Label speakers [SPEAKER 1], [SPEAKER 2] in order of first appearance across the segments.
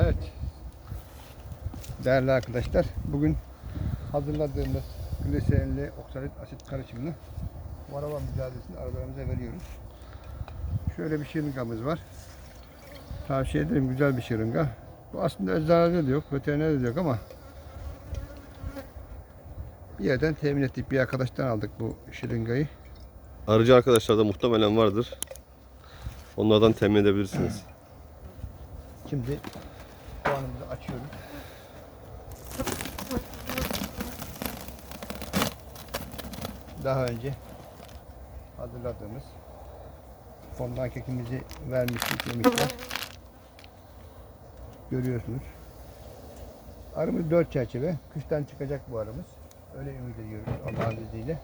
[SPEAKER 1] Evet. Değerli arkadaşlar, bugün hazırladığımız gliserinli oksalit asit karışımını varava mücadelesini arabalarımıza veriyoruz. Şöyle bir şırıngamız var. Tavsiye ederim güzel bir şırınga. Bu aslında eczanede de yok, veterinerde de yok ama bir yerden temin ettik. Bir arkadaştan aldık bu şırıngayı.
[SPEAKER 2] Arıcı arkadaşlar da muhtemelen vardır. Onlardan temin edebilirsiniz.
[SPEAKER 1] Şimdi soğanımızı açıyoruz. Daha önce hazırladığımız fondan kekimizi vermiştik yemişler. Görüyorsunuz. Arımız dört çerçeve. Kıştan çıkacak bu arımız. Öyle ümit ediyoruz Allah'ın izniyle.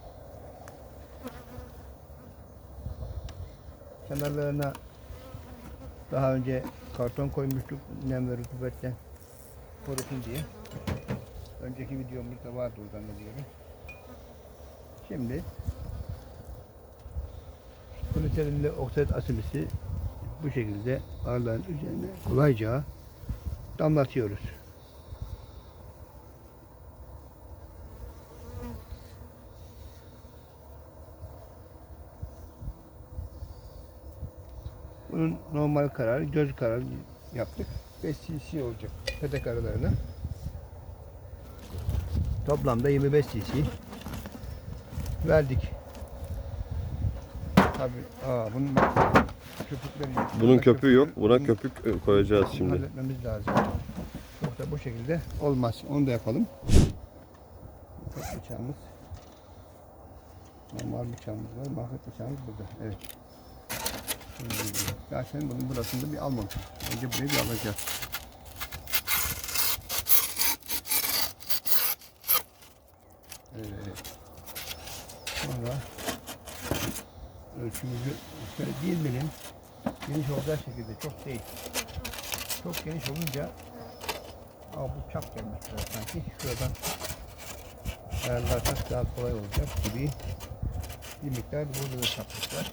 [SPEAKER 1] Kenarlarına daha önce karton koymuştuk nem ve rutubetten korusun diye. Önceki videomuzda vardı zannediyorum. Şimdi gluterinli oksit asimisi bu şekilde arıların üzerine kolayca damlatıyoruz. Bunun normal kararı, göz kararı yaptık. 5 cc olacak petek arılarına. Toplamda 25 cc verdik. Tabii, aa, bunun köpükleri yok.
[SPEAKER 2] Bunun köpüğü yok. Buna köpük e, koyacağız şimdi.
[SPEAKER 1] Halletmemiz lazım. Yoksa bu şekilde olmaz. Onu da yapalım. Bıçağımız. Normal bıçağımız var. Mahvet bıçağımız burada. Evet. Zaten bunun burasında bir almamışız. Önce burayı bir alacağız. Evet. Sonra ölçümüzü şöyle bir milim geniş olacak şekilde çok değil. Çok geniş olunca Aa, bu çap gelmiş biraz sanki. Şuradan ayarlarsak daha kolay olacak gibi bir miktar burada da çaplık var.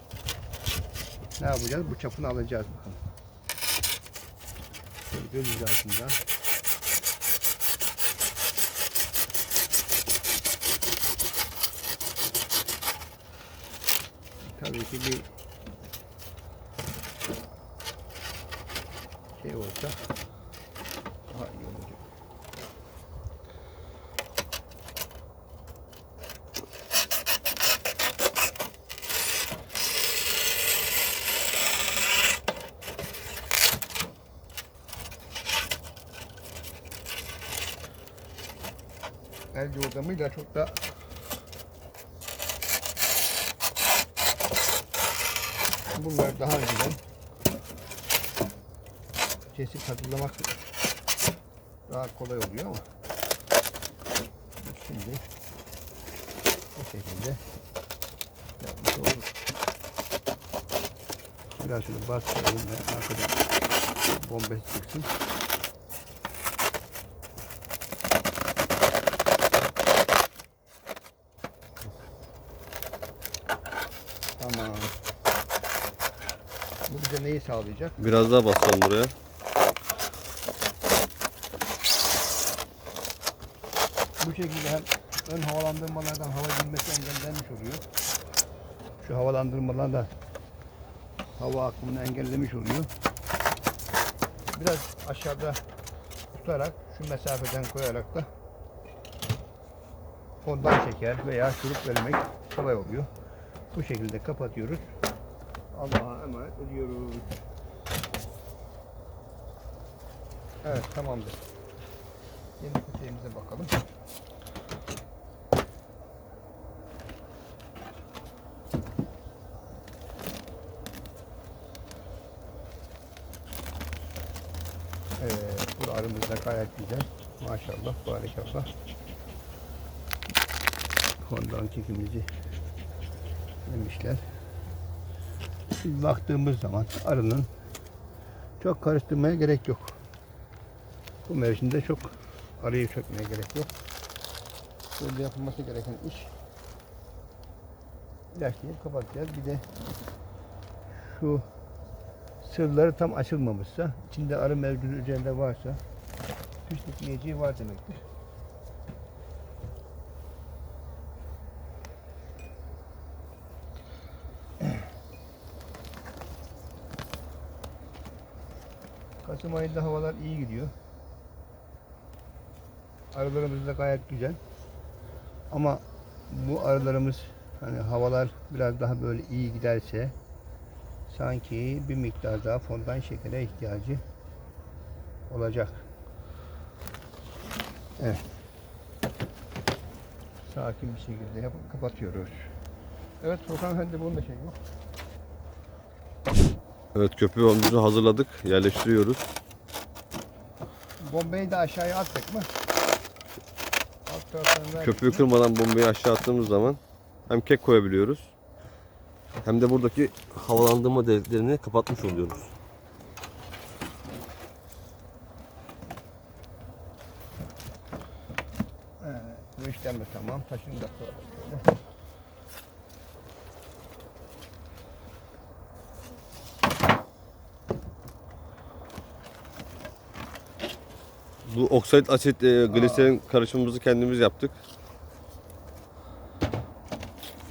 [SPEAKER 1] Ne yapacağız? Bu çapını alacağız bakalım. Şöyle göz hizasından. Tabii ki bir şey olsa daha iyi olacak. El yordamıyla çok da bunlar daha önceden kesip hazırlamak daha kolay oluyor ama şimdi bu şekilde yapmış oluruz. Biraz şöyle bastıralım ve arkadan bombe çıksın. Tamam. Bu bize neyi sağlayacak?
[SPEAKER 2] Biraz daha basalım buraya.
[SPEAKER 1] Bu şekilde hem ön havalandırmalardan hava girmesi engellenmiş oluyor. Şu havalandırmalarla hava akımını engellemiş oluyor. Biraz aşağıda tutarak şu mesafeden koyarak da ondan çeker veya şurup vermek kolay oluyor. Bu şekilde kapatıyoruz. Allah'a emanet ediyoruz. Evet tamamdır. Yeni kutuğumuza bakalım. Evet, bu arımız da gayet güzel. Maşallah, barikallah. Ondan çekimizi yemişler. Biz baktığımız zaman arının çok karıştırmaya gerek yok. Bu mevsimde çok arıyı çökmeye gerek yok. Burada yapılması gereken iş ilaçlayıp kapatacağız. Bir de şu sırları tam açılmamışsa, içinde arı mevcudu üzerinde varsa pislik yiyeceği var demektir. Kasım ayında havalar iyi gidiyor. Arılarımız da gayet güzel. Ama bu arılarımız hani havalar biraz daha böyle iyi giderse sanki bir miktar daha fondan şekere ihtiyacı olacak. Evet. Sakin bir şekilde yapıp kapatıyoruz. Evet Furkan Efendi bunun da şey yok.
[SPEAKER 2] Evet köpüğümüzü hazırladık. Yerleştiriyoruz.
[SPEAKER 1] Bombayı da aşağıya attık mı? Alt
[SPEAKER 2] Köpüğü kırmadan bombayı aşağı attığımız zaman hem kek koyabiliyoruz hem de buradaki havalandırma deliklerini kapatmış oluyoruz.
[SPEAKER 1] Evet, bu işlem de tamam. Taşını da koyalım
[SPEAKER 2] Bu oksit asit e, gliserin karışımımızı kendimiz yaptık.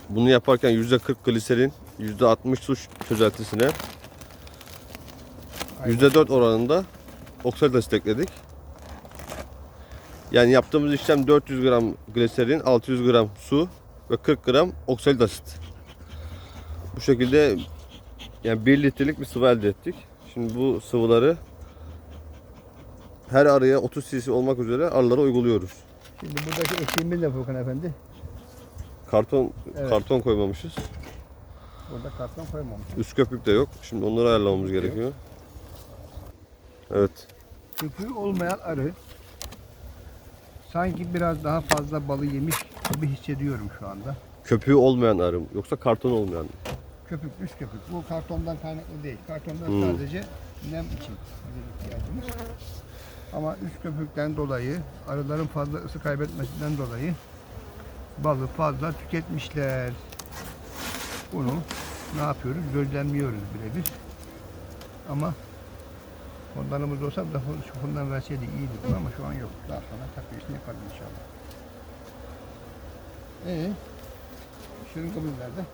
[SPEAKER 2] Bunu yaparken %40 gliserin, %60 su çözeltisine,
[SPEAKER 1] Aynen.
[SPEAKER 2] %4 oranında oksit asit ekledik. Yani yaptığımız işlem 400 gram gliserin, 600 gram su ve 40 gram oksit asit. Bu şekilde yani 1 litrelik bir sıvı elde ettik. Şimdi bu sıvıları her araya 30 cc olmak üzere arılara uyguluyoruz.
[SPEAKER 1] Şimdi buradaki eksiğimiz ne Furkan Efendi?
[SPEAKER 2] Karton
[SPEAKER 1] Evet.
[SPEAKER 2] karton koymamışız.
[SPEAKER 1] Burada karton koymamış.
[SPEAKER 2] Üst köpük de yok. Şimdi onları ayarlamamız
[SPEAKER 1] de
[SPEAKER 2] gerekiyor. Evet.
[SPEAKER 1] Köpüğü olmayan arı sanki biraz daha fazla balı yemiş gibi hissediyorum şu anda.
[SPEAKER 2] Köpüğü olmayan arım. Yoksa karton olmayan.
[SPEAKER 1] Köpük, üst köpük. Bu kartondan kaynaklı değil. Kartondan
[SPEAKER 2] Hmm.
[SPEAKER 1] sadece nem için bizim ihtiyacımız. Ama üst köpükten dolayı, arıların fazla ısı kaybetmesinden dolayı balı fazla tüketmişler. Bunu ne yapıyoruz? Gözlemliyoruz birebir. Ama fondanımız olsa da fondan verseydi iyiydi ama şu an yok. Daha sonra takviyesini yaparız inşallah. Ee, şırıngamız nerede?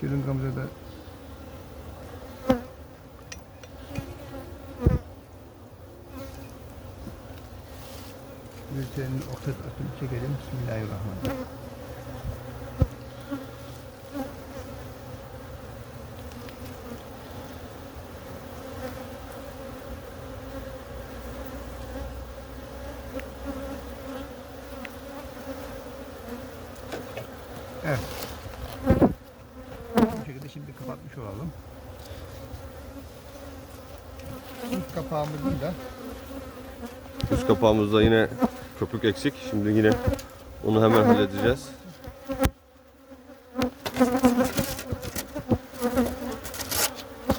[SPEAKER 1] Şırıngamıza da Gülsenin oktat atını çekelim. Bismillahirrahmanirrahim. Evet. Bu şekilde şimdi kapatmış olalım. İlk kapağımızı da
[SPEAKER 2] Üst kapağımızda yine köpük eksik. Şimdi yine onu hemen halledeceğiz.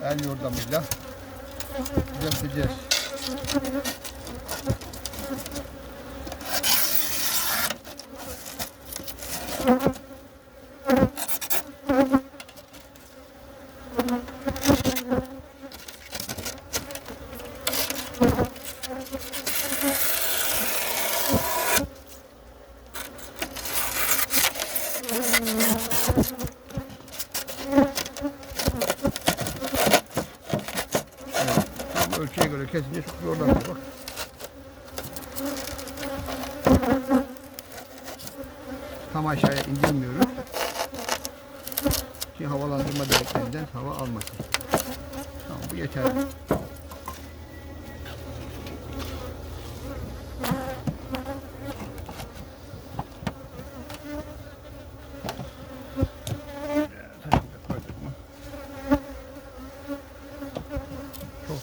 [SPEAKER 1] el yordamıyla düzelteceğiz. Tam ölçüye göre kesince zorlanıyor bak. Tam aşağıya indirmiyoruz. Ki havalandırma deliklerinden hava almasın. Tamam bu yeterli. Taşını da koyduk mu? Çok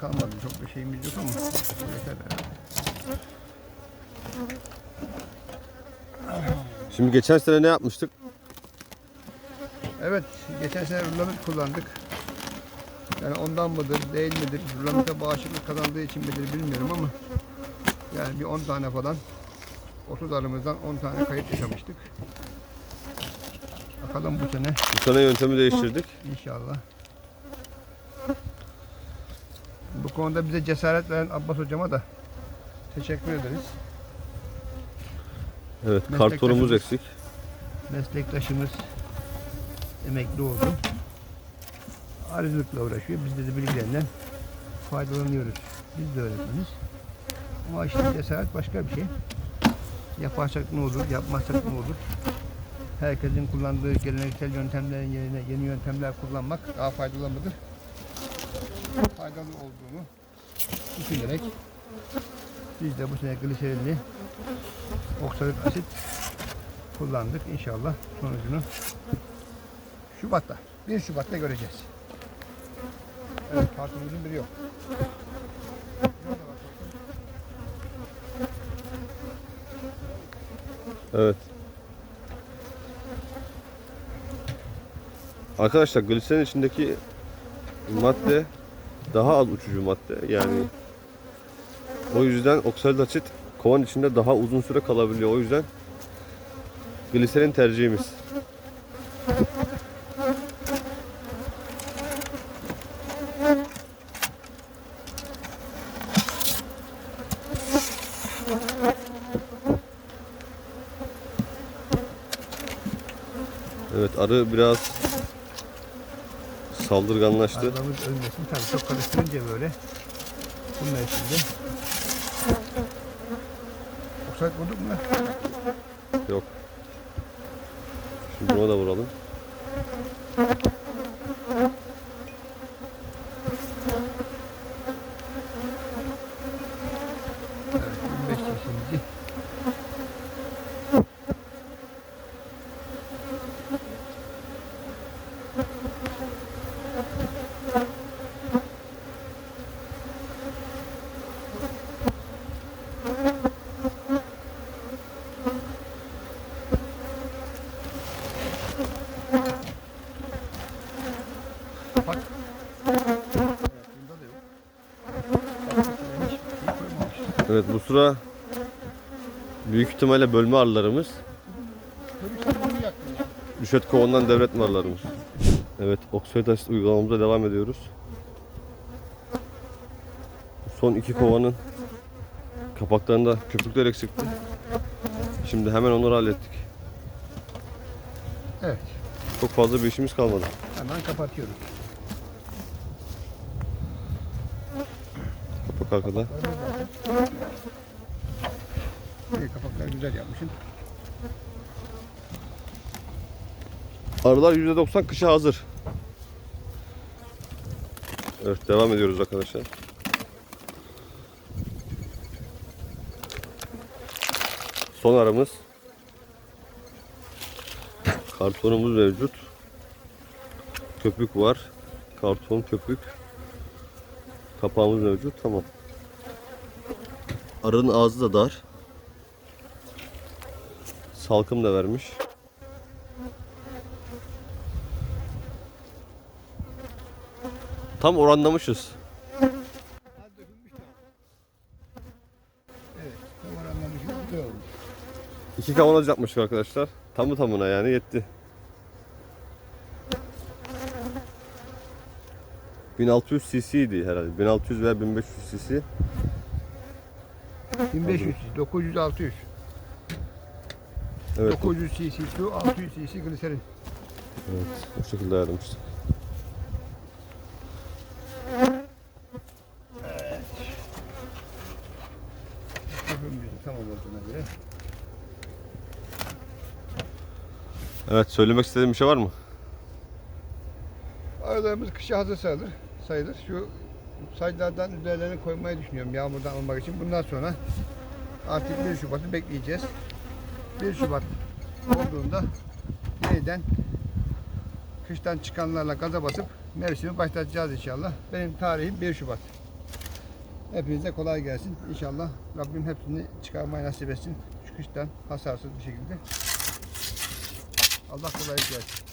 [SPEAKER 1] kalmadı. Çok da şeyimiz yok ama yeter herhalde.
[SPEAKER 2] Şimdi geçen sene ne yapmıştık?
[SPEAKER 1] Evet, geçen sene rulamit kullandık. Yani ondan mıdır, değil midir? Rulamite bağışıklık kazandığı için midir bilmiyorum ama yani bir 10 tane falan 30 arımızdan 10 tane kayıp yaşamıştık. Bakalım bu sene
[SPEAKER 2] Bu sene yöntemi değiştirdik.
[SPEAKER 1] inşallah. Bu konuda bize cesaret veren Abbas hocama da teşekkür ederiz.
[SPEAKER 2] Evet kartonumuz eksik.
[SPEAKER 1] Meslektaşımız emekli oldu. Arıcılıkla uğraşıyor. Biz de bilgilerinden faydalanıyoruz. Biz de öğretmeniz. Ama işte cesaret başka bir şey. Yaparsak ne olur, yapmazsak ne olur? Herkesin kullandığı geleneksel yöntemlerin yerine yeni yöntemler kullanmak daha faydalı mıdır? Faydalı olduğunu düşünerek biz de bu sene gliserinli oksalit asit kullandık. İnşallah sonucunu Şubat'ta, 1 Şubat'ta göreceğiz. Evet, kartımızın biri yok.
[SPEAKER 2] Evet. Arkadaşlar gliserin içindeki madde daha az uçucu madde. Yani o yüzden oksalit asit kovan içinde daha uzun süre kalabiliyor. O yüzden gliserin tercihimiz. Evet arı biraz saldırganlaştı.
[SPEAKER 1] Arabamız ölmesin. Tabii çok karıştırınca böyle. Bunlar içinde. Oksalit bulduk mu?
[SPEAKER 2] Yok. Şimdi buna da vuralım.
[SPEAKER 1] Evet, 25 yaşımızı. Bak. Evet, bunda da yok. Bak, hiçbir şey koymamış.
[SPEAKER 2] Evet bu sıra büyük ihtimalle bölme arılarımız. Düşet kovandan devretme arılarımız. Evet oksalit asit uygulamamıza devam ediyoruz. Son iki kovanın kapaklarında köpükler eksikti. Şimdi hemen onları hallettik.
[SPEAKER 1] Evet.
[SPEAKER 2] Çok fazla bir işimiz kalmadı.
[SPEAKER 1] Hemen kapatıyorum.
[SPEAKER 2] Kapak arkada.
[SPEAKER 1] Güzel yapmışsın.
[SPEAKER 2] Arılar %90 kışa hazır. Evet devam ediyoruz arkadaşlar. Son aramız. Kartonumuz mevcut. Köpük var. Karton köpük. Kapağımız mevcut. Tamam. Arının ağzı da dar. Salkım da vermiş. Tam oranlamışız. İki kavanoz yapmıştık arkadaşlar. Tamı tamına yani yetti. 1600 cc idi herhalde. 1600 veya 1500 cc.
[SPEAKER 1] 1500, 900, 600.
[SPEAKER 2] Evet,
[SPEAKER 1] 900 cc su, 600 cc gliserin.
[SPEAKER 2] evet o şekilde ayarlamıştık.
[SPEAKER 1] Köpüğümüzün tamam olduğuna göre.
[SPEAKER 2] Evet söylemek istediğim bir şey var mı?
[SPEAKER 1] Arılarımız kışa hazır sayılır. sayılır. Şu sayılardan üzerlerine koymayı düşünüyorum yağmurdan almak için. Bundan sonra artık 1 Şubat'ı bekleyeceğiz. 1 Şubat olduğunda yeniden kıştan çıkanlarla gaza basıp mevsimi başlatacağız inşallah. Benim tarihim 1 Şubat. Hepinize kolay gelsin. İnşallah Rabbim hepsini çıkarmayı nasip etsin. Şu kıştan hasarsız bir şekilde. Allah kolaylık versin.